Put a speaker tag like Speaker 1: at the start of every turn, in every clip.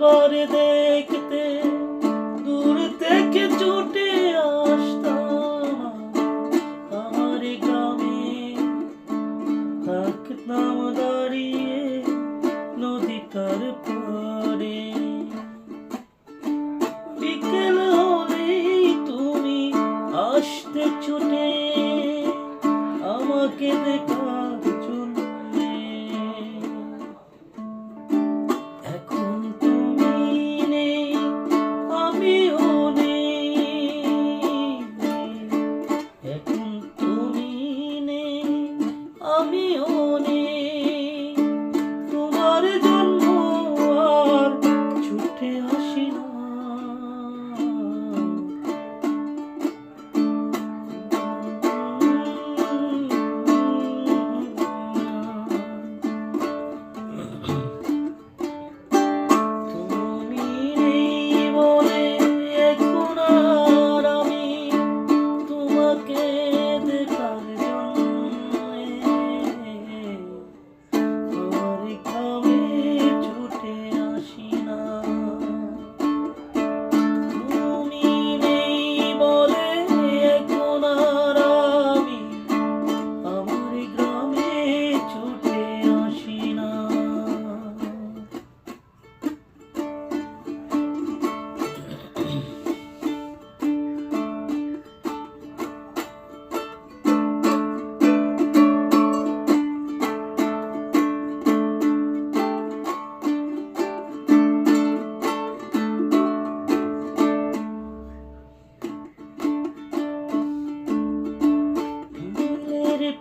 Speaker 1: একবার দেখতে, দূর থেকে ছুটে আসতাম আমার গ্রামে। থাকতাম দাঁড়িয়ে নদী তার পারে বিকেল হলেই তুমি আসতে ছুটে, আমাকে দেখা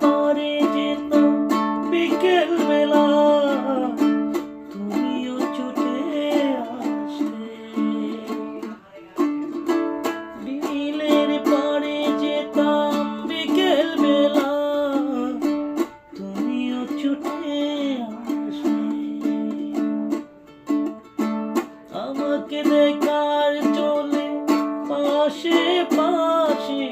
Speaker 1: পারে যেত বিকেল বেলা। তুমিও ছুটে আসতে বিলের পারে যেতাম বিকেল বেলা। তুমিও ছুটে আসতে আমাকে দেখার চলে পাশে পাশে